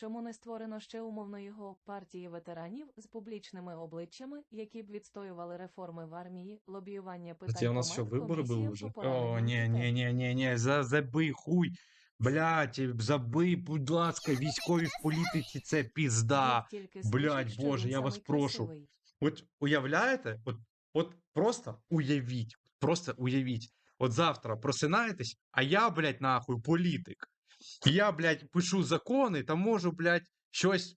Чому не створено ще умовно його партії ветеранів з публічними обличчями, які б відстоювали реформи в армії, лобіювання питань Хотя у нас що, вибори були вже? О, ні, ні, ні, ні, ні, за, забий хуй. Блять, забий, будь ласка, військові в політиці це пізда. Блядь, Боже, я вас прошу. От уявляєте? От, от просто уявіть, просто уявіть. От завтра просинаєтесь, а я, блядь, нахуй, політик. Я, блядь, пишу закони та можу, блядь, щось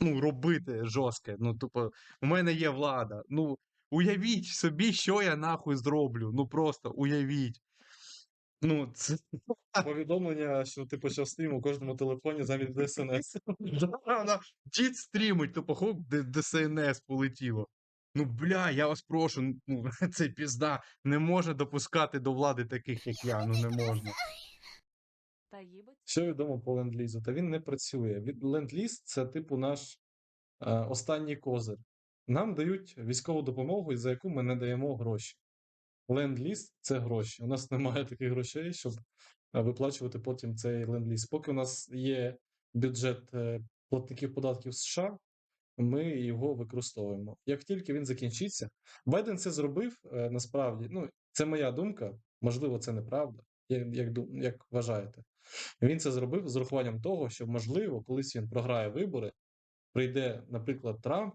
ну, робити жорстке. Ну, тупо, у мене є влада. Ну, уявіть собі, що я нахуй зроблю. Ну просто уявіть. Ну, це повідомлення, що ти почав стрім у кожному телефоні замість ДСНС. Дід стрімить, тупо хоп, Д- ДСНС полетіло. Ну, бля, я вас прошу, ну, це пізда. Не можна допускати до влади таких, як я. Ну не можна. Що відомо по ленд-лізу? Та він не працює. Ленд-ліз це типу наш е, останній козир. Нам дають військову допомогу, за яку ми не даємо гроші. Ленд-ліз це гроші. У нас немає таких грошей, щоб е, виплачувати потім цей ленд-ліз. Поки у нас є бюджет е, платників податків США, ми його використовуємо. Як тільки він закінчиться, Байден це зробив е, насправді. Ну, це моя думка, можливо, це неправда, як, як, як вважаєте. Він це зробив з урахуванням того, що, можливо, колись він програє вибори, прийде, наприклад, Трамп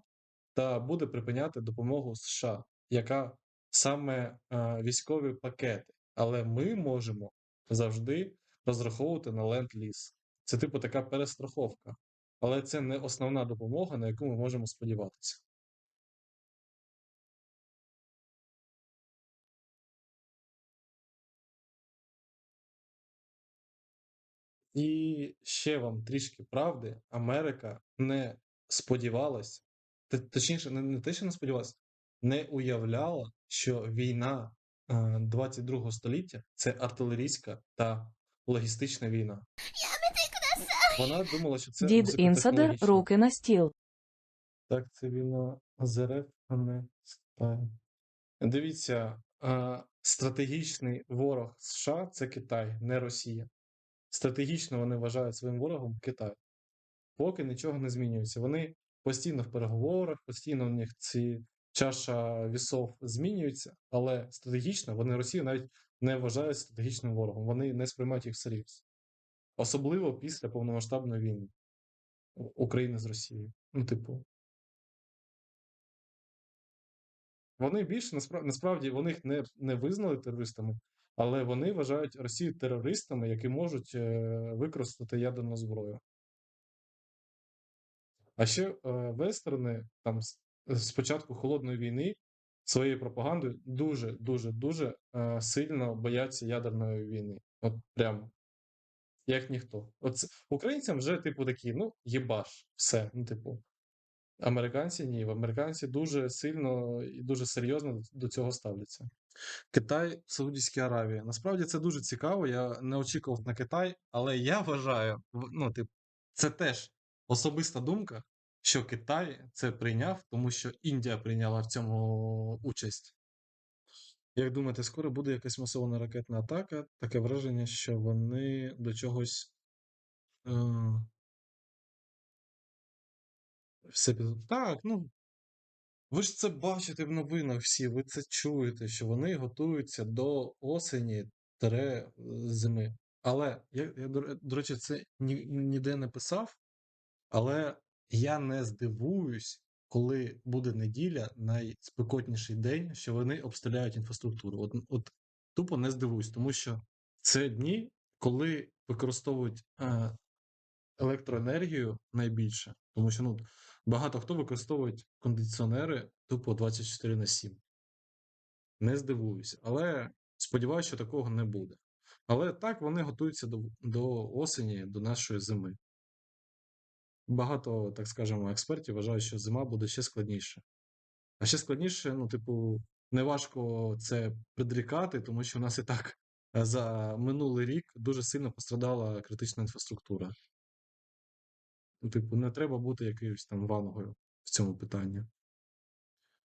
та буде припиняти допомогу США, яка саме е, військові пакети. Але ми можемо завжди розраховувати на ленд-ліз. Це типу така перестраховка. Але це не основна допомога, на яку ми можемо сподіватися. І ще вам трішки правди. Америка не сподівалась, точніше, не, не те, що не сподівалась, не уявляла, що війна е, 22 століття це артилерійська та логістична війна. Вона думала, що це Дід інсаде, руки на стіл. Так, це війна з РФ, а не з Дивіться, е, стратегічний ворог США це Китай, не Росія. Стратегічно вони вважають своїм ворогом Китай. Поки нічого не змінюється. Вони постійно в переговорах, постійно у них ці чаша вісов змінюється, але стратегічно вони Росію навіть не вважають стратегічним ворогом. Вони не сприймають їх всерйоз. Особливо після повномасштабної війни України з Росією. Ну, типу. Вони більше насправді вони їх не, не визнали терористами, але вони вважають Росію терористами, які можуть е, використати ядерну зброю. А ще е, вестерни там з, початку холодної війни своєю пропагандою дуже, дуже, дуже е, сильно бояться ядерної війни. От прямо. Як ніхто. От українцям вже, типу, такі, ну, єбаш, все. Ну, типу. Американці ні. Американці дуже сильно і дуже серйозно до цього ставляться. Китай, Саудівська Аравія. Насправді це дуже цікаво. Я не очікував на Китай, але я вважаю, ну, типу, це теж особиста думка, що Китай це прийняв, тому що Індія прийняла в цьому участь. Як думаєте, скоро буде якась масована ракетна атака? Таке враження, що вони до чогось. Е, все під... Так, ну. Ви ж це бачите в новинах всі, ви це чуєте, що вони готуються до осені тере зими. Але я, я до речі, це ні, ніде не писав, але я не здивуюсь, коли буде неділя, найспекотніший день, що вони обстріляють інфраструктуру. От, от тупо не здивуюсь, тому що це дні, коли використовують е, електроенергію найбільше, тому що ну, багато хто використовують кондиціонери тупо 24 на 7. Не здивуюся, але сподіваюся, що такого не буде. Але так вони готуються до, до осені, до нашої зими. Багато, так скажемо, експертів вважають, що зима буде ще складніше. А ще складніше, ну, типу, неважко це предрікати, тому що у нас і так е, за минулий рік дуже сильно пострадала критична інфраструктура. Ну, типу, не треба бути якоюсь там вангою в цьому питанні.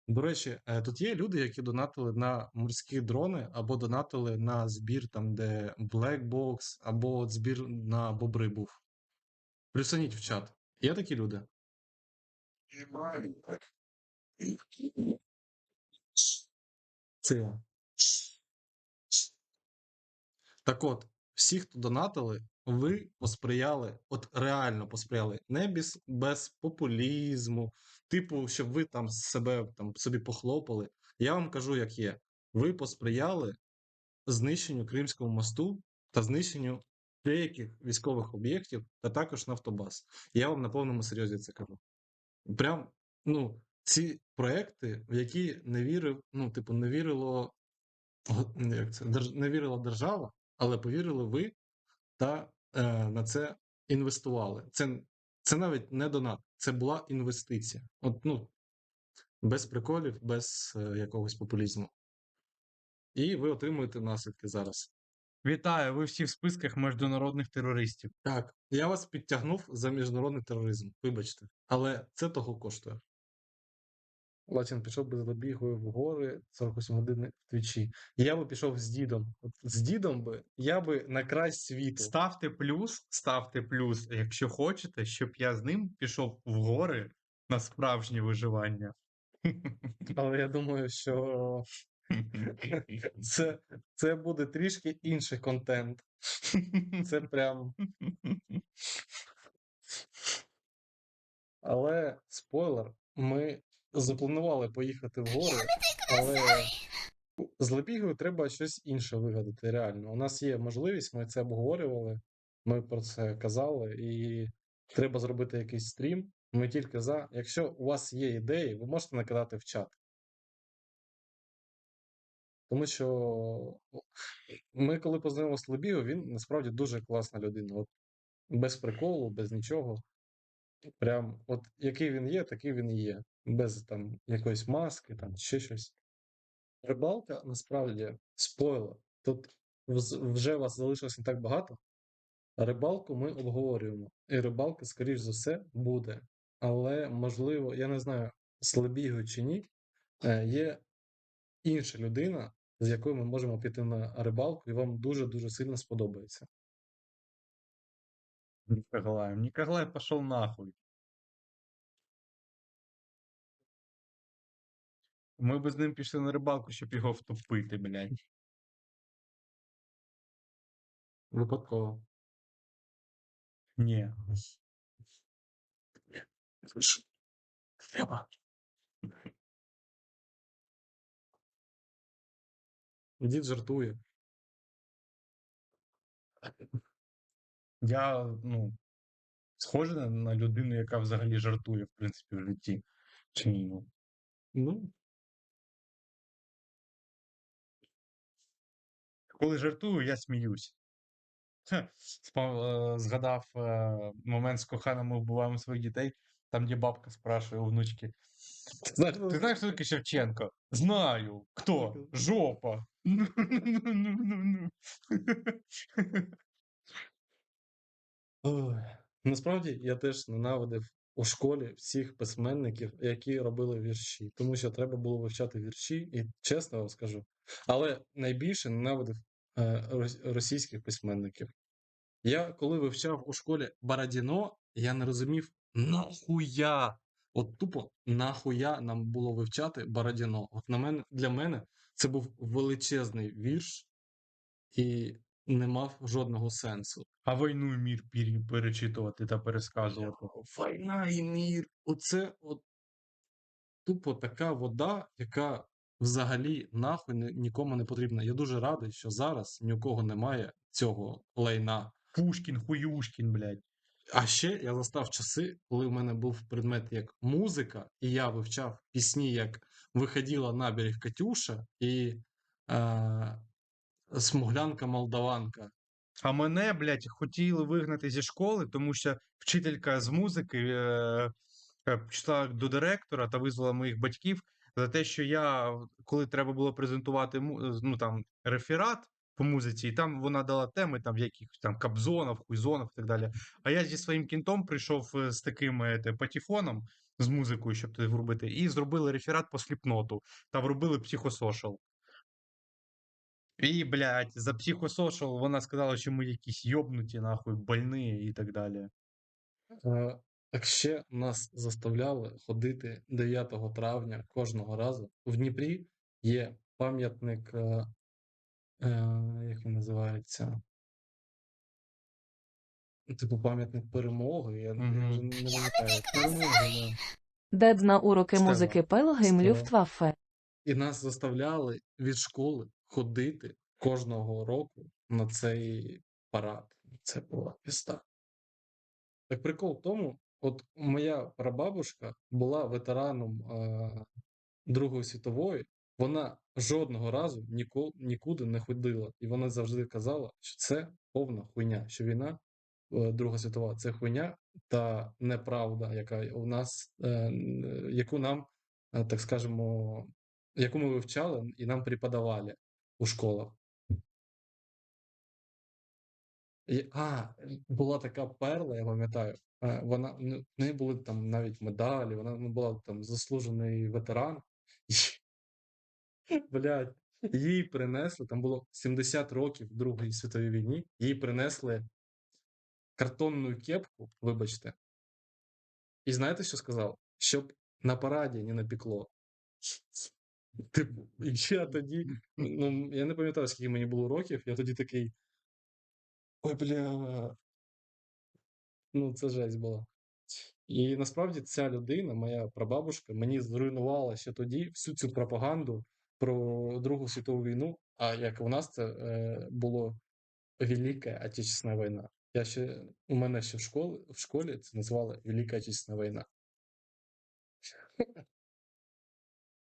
До речі, е, тут є люди, які донатили на морські дрони, або донатили на збір, там, де Black Box, або от збір на бобри був. Плюсаніть в чат. Є такі люди? Це. Так от, всі, хто донатили, ви посприяли, от реально посприяли, не без, без популізму, типу, щоб ви там себе там собі похлопали. Я вам кажу, як є. Ви посприяли знищенню Кримського мосту та знищенню деяких військових об'єктів та також Нафтобаз. Я вам на повному серйозі це кажу. Прям, ну, ці проекти, в які не вірив, ну, типу, не вірило, як це, не вірила держава, але повірили ви та е, на це інвестували. Це, це навіть не донат, це була інвестиція. От, ну, без приколів, без е, якогось популізму. І ви отримуєте наслідки зараз. Вітаю, ви всі в списках міжнародних терористів. Так, я вас підтягнув за міжнародний тероризм, вибачте, але це того коштує. Латін пішов би з забігою в гори 48 годин в твічі. Я би пішов з дідом. От з дідом би я би на край світу. Ставте плюс, ставте плюс, якщо хочете, щоб я з ним пішов в гори на справжнє виживання. Але я думаю, що це, це буде трішки інший контент. Це прям. Але спойлер, ми запланували поїхати в гори, але з Лепігою треба щось інше вигадати. Реально. У нас є можливість, ми це обговорювали, ми про це казали, і треба зробити якийсь стрім. Ми тільки за. Якщо у вас є ідеї, ви можете накидати в чат. Тому що ми, коли познайомилися з Лебігою, він насправді дуже класна людина. От, без приколу, без нічого. Прям, от який він є, такий він і є. Без там якоїсь маски, там ще щось. Рибалка насправді спойлер. Тут вже вас залишилось не так багато. Рибалку ми обговорюємо. І рибалка, скоріш за все, буде. Але, можливо, я не знаю, з Лебігою чи ні, е, є інша людина, з якою ми можемо піти на рибалку, і вам дуже-дуже сильно сподобається. Николай, Николай пошел нахуй. Ми б з ним пішли на рибалку, щоб його втопити, блядь. Випадково. Ні. Треба. Дід жартує. Я, ну, схожий на, на людину, яка взагалі жартує, в принципі, в житті. Чи ні? Ну, Ну, Коли жартую, я сміюсь. Хе, спа- е, Згадав е, момент з коханим ми вбиваємо своїх дітей, там, де бабка спрашує у внучки. знаєш, Ти знаєш, хто такий Шевченко? Знаю. Хто? Жопа. Ну-ну-ну-ну-ну. Ой. Насправді я теж ненавидив у школі всіх письменників, які робили вірші, тому що треба було вивчати вірші, і чесно вам скажу. Але найбільше ненавидив е, російських письменників. Я коли вивчав у школі Бородіно, я не розумів, нахуя. От тупо нахуя нам було вивчати Бородіно. От на мене, для мене це був величезний вірш і не мав жодного сенсу. А війну і мір перечитувати та пересказувати. Війна і мір. Оце от тупо така вода, яка взагалі нахуй ні- нікому не потрібна. Я дуже радий, що зараз ні у кого немає цього лайна. Пушкін, хуюшкін, блядь. А ще я застав часи, коли в мене був предмет як музика, і я вивчав пісні, як виходила на берег Катюша і е, Смуглянка Молдаванка. А мене, блядь, хотіли вигнати зі школи, тому що вчителька з музики е, е, пішла до директора та визвала моїх батьків за те, що я, коли треба було презентувати е, ну, там, реферат по музиці, і там вона дала теми там, якихось там Кобзонов, Хуйзонов і так далі. А я зі своїм кінтом прийшов е, з таким те, патефоном з музикою, щоб туди врубити, і зробили реферат по сліпноту та врубили психосошал. І, блядь, за психосошал вона сказала, що ми якісь йобнуті, нахуй, больні і так далі. Е, Так ще нас заставляли ходити 9 травня кожного разу. В Дніпрі є пам'ятник, е, е, як він називається? Типу пам'ятник перемоги. Я, я Мгм. вже не пам'ятаю. Перемоги. Дед на уроки Стела. музики Пелгейм. Люфтваффе. І нас заставляли від школи ходити кожного року на цей парад. Це була піста. Так прикол в тому, от моя прабабушка була ветераном е, Другої світової, вона жодного разу ніко, нікуди не ходила. І вона завжди казала, що це повна хуйня, що війна, е, Друга світова, це хуйня та неправда, яка у нас, е, яку нам, е, так скажемо, яку ми вивчали і нам преподавали у школах. А, була така перла, я пам'ятаю. Вона ну, в неї були там навіть медалі, вона ну, була там заслужений ветеран. І, блядь, їй принесли, там було 70 років в Другій світовій війні, їй принесли картонну кепку, вибачте. І знаєте, що сказав? Щоб на параді не напекло. Типу, і я тоді, ну, я не пам'ятаю, скільки мені було років, я тоді такий. Ой, бля. Ну, це жесть була. І насправді ця людина, моя прабабушка, мені зруйнувала ще тоді всю цю пропаганду про Другу світову війну. А як у нас це е, було Велика Отечественна війна. Я ще, у мене ще в школі, в школі це називали Велика Отечественна війна.